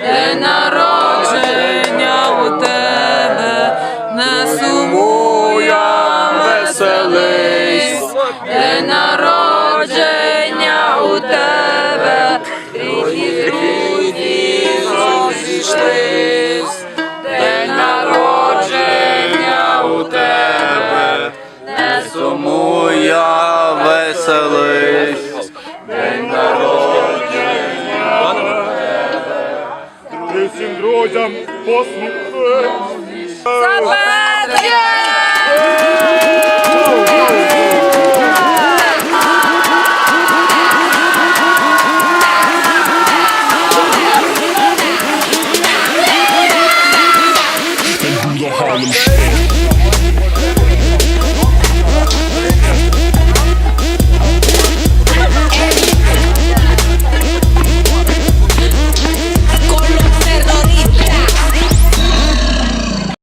День народження у тебе, не сумуй, а веселись. День народження у тебе, рідні друзі розійшлись. День народження у тебе, не сумуй, а веселись. Всім друзям посміхнись. Сабетя!